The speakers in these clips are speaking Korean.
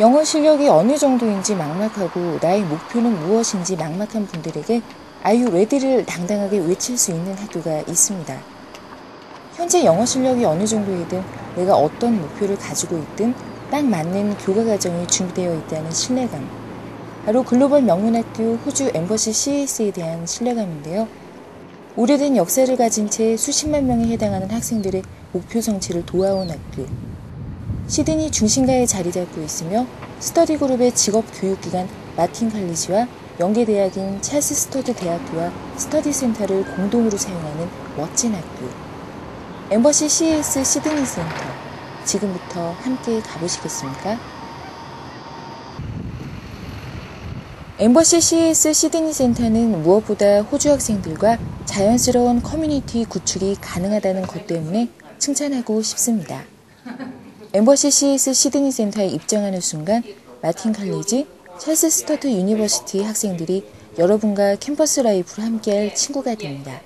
영어 실력이 어느 정도인지 막막하고 나의 목표는 무엇인지 막막한 분들에게 아유 레디를 당당하게 외칠 수 있는 학교가 있습니다. 현재 영어 실력이 어느 정도이든 내가 어떤 목표를 가지고 있든 딱 맞는 교과 과정이 준비되어 있다는 신뢰감. 바로 글로벌 명문학교 호주 엠버시 CS에 대한 신뢰감인데요. 오래된 역사를 가진 채 수십만 명에 해당하는 학생들의 목표 성취를 도와온 학교. 시드니 중심가에 자리 잡고 있으며 스터디 그룹의 직업 교육기관 마틴 칼리지와 연계대학인 찰스 스터드 대학교와 스터디 센터를 공동으로 사용하는 멋진 학교. 엠버시 CS 시드니 센터. 지금부터 함께 가보시겠습니까? 엠버시 CS 시드니 센터는 무엇보다 호주 학생들과 자연스러운 커뮤니티 구축이 가능하다는 것 때문에 칭찬하고 싶습니다. 엠버시 CS 시드니 센터에 입장하는 순간 마틴 칼리지, 찰스 스터트 유니버시티 학생들이 여러분과 캠퍼스 라이프를 함께할 친구가 됩니다.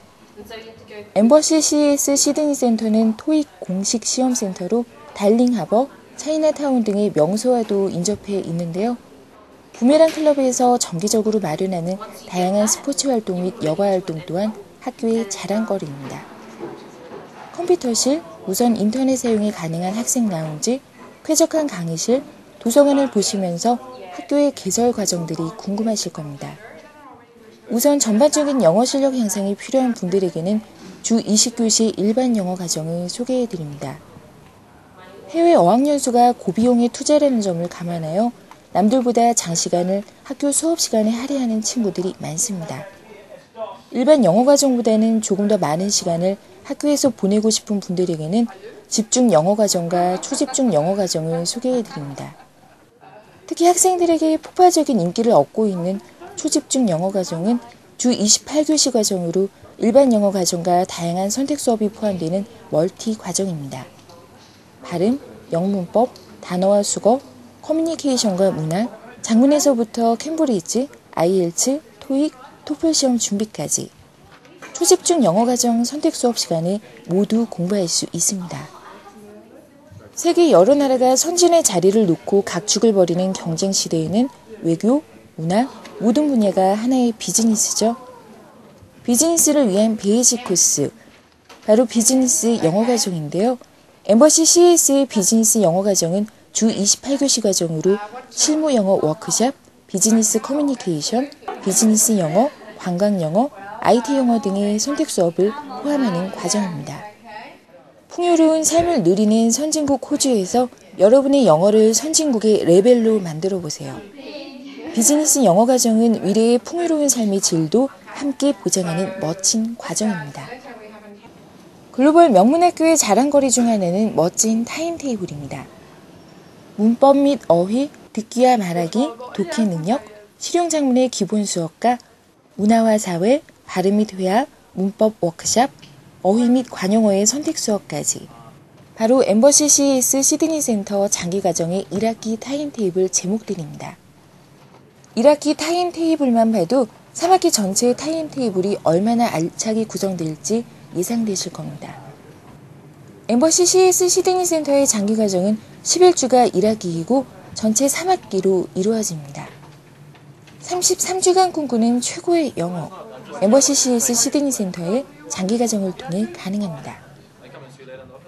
엠버시 CS 시드니 센터는 토익 공식 시험 센터로 달링 하버, 차이나타운 등의 명소와도 인접해 있는데요. 부메랑 클럽에서 정기적으로 마련하는 다양한 스포츠 활동 및 여가 활동 또한 학교의 자랑거리입니다. 컴퓨터실, 우선 인터넷 사용이 가능한 학생 라운지, 쾌적한 강의실, 도서관을 보시면서 학교의 개설 과정들이 궁금하실 겁니다. 우선 전반적인 영어 실력 향상이 필요한 분들에게는 주 20교시 일반 영어 과정을 소개해 드립니다. 해외 어학연수가 고비용의 투자라는 점을 감안하여 남들보다 장시간을 학교 수업 시간에 할애하는 친구들이 많습니다. 일반 영어 과정보다는 조금 더 많은 시간을 학교에서 보내고 싶은 분들에게는 집중 영어 과정과 초집중 영어 과정을 소개해 드립니다. 특히 학생들에게 폭발적인 인기를 얻고 있는 초집중 영어 과정은 주 28교시 과정으로 일반 영어 과정과 다양한 선택 수업이 포함되는 멀티 과정입니다. 발음, 영문법, 단어와 수거, 커뮤니케이션과 문화, 장문에서부터 캠브리지, IELTS, 토익, 토플 시험 준비까지 초집중 영어 과정 선택 수업 시간에 모두 공부할 수 있습니다. 세계 여러 나라가 선진의 자리를 놓고 각축을 벌이는 경쟁 시대에는 외교, 문화, 모든 분야가 하나의 비즈니스죠. 비즈니스를 위한 베이직 코스, 바로 비즈니스 영어 과정인데요. 엠버시 CS의 비즈니스 영어 과정은 주 28교시 과정으로 실무 영어 워크샵, 비즈니스 커뮤니케이션, 비즈니스 영어, 관광 영어, IT 영어 등의 선택 수업을 포함하는 과정입니다. 풍요로운 삶을 누리는 선진국 호주에서 여러분의 영어를 선진국의 레벨로 만들어 보세요. 비즈니스 영어 과정은 미래의 풍요로운 삶의 질도 함께 보장하는 멋진 과정입니다. 글로벌 명문학교의 자랑거리 중 하나는 멋진 타임테이블입니다. 문법 및 어휘, 듣기와 말하기, 독해 능력, 실용작문의 기본 수업과 문화와 사회, 발음 및 회화, 문법 워크샵, 어휘 및 관용어의 선택 수업까지 바로 엠버시 CS 시드니 센터 장기 과정의 1학기 타임테이블 제목들입니다. 1학기 타임테이블만 봐도 3학기 전체의 타임테이블이 얼마나 알차게 구성될지 예상되실 겁니다. 엠버시 CS 시드니 센터의 장기 과정은 11주가 1학기이고 전체 3학기로 이루어집니다. 33주간 꿈꾸는 최고의 영어, 엠버시 CS 시드니 센터의 장기 과정을 통해 가능합니다.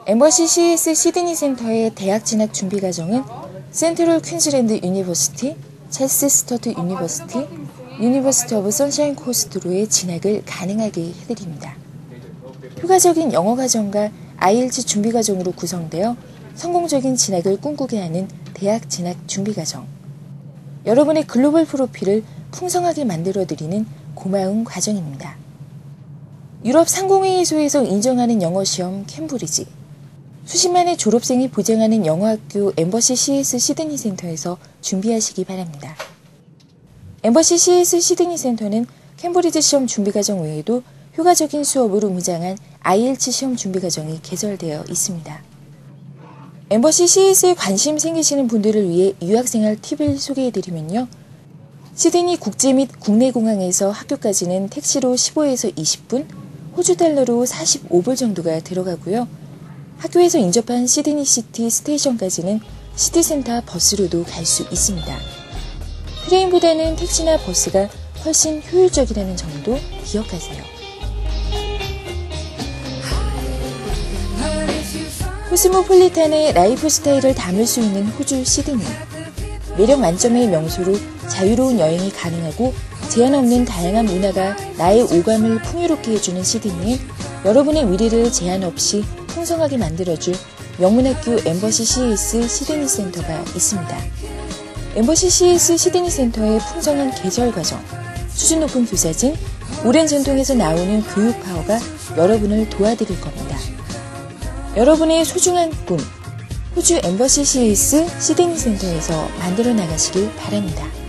엠버시 CS 시드니 센터의 대학 진학 준비 과정은 센트럴 퀸즈랜드 유니버시티, 찰스 스터트 유니버시티, 유니버시티 오브 선샤인 코스트로의 진학을 가능하게 해드립니다. 효과적인 영어 과정과 IELTS 준비 과정으로 구성되어 성공적인 진학을 꿈꾸게 하는 대학 진학 준비 과정. 여러분의 글로벌 프로필을 풍성하게 만들어드리는 고마운 과정입니다. 유럽 상공회의소에서 인정하는 영어 시험 캠브리지. 수십만의 졸업생이 보장하는 영어학교 엠버시 CS 시드니 센터에서 준비하시기 바랍니다. 엠버시 CS 시드니 센터는 캠브리지 시험 준비 과정 외에도 효과적인 수업으로 무장한 IELTS 시험 준비 과정이 개설되어 있습니다. 엠버시 CS에 관심 생기시는 분들을 위해 유학생활 팁을 소개해드리면요. 시드니 국제 및 국내 공항에서 학교까지는 택시로 15에서 20분, 호주 달러로 45불 정도가 들어가고요. 학교에서 인접한 시드니 시티 스테이션까지는 시티센터 버스로도 갈 수 있습니다. 트레인보다는 택시나 버스가 훨씬 효율적이라는 점도 기억하세요. 코스모폴리탄의 라이프 스타일을 담을 수 있는 호주 시드니. 매력 만점의 명소로 자유로운 여행이 가능하고 제한 없는 다양한 문화가 나의 오감을 풍요롭게 해주는 시드니에 여러분의 미래를 제한 없이 풍성하게 만들어줄 명문학교 엠버시 CS 시드니 센터가 있습니다. 엠버시 CS 시드니 센터의 풍성한 개설 과정, 수준 높은 교사진, 오랜 전통에서 나오는 교육 파워가 여러분을 도와드릴 겁니다. 여러분의 소중한 꿈, 호주 엠버시 CS 시드니 센터에서 만들어 나가시길 바랍니다.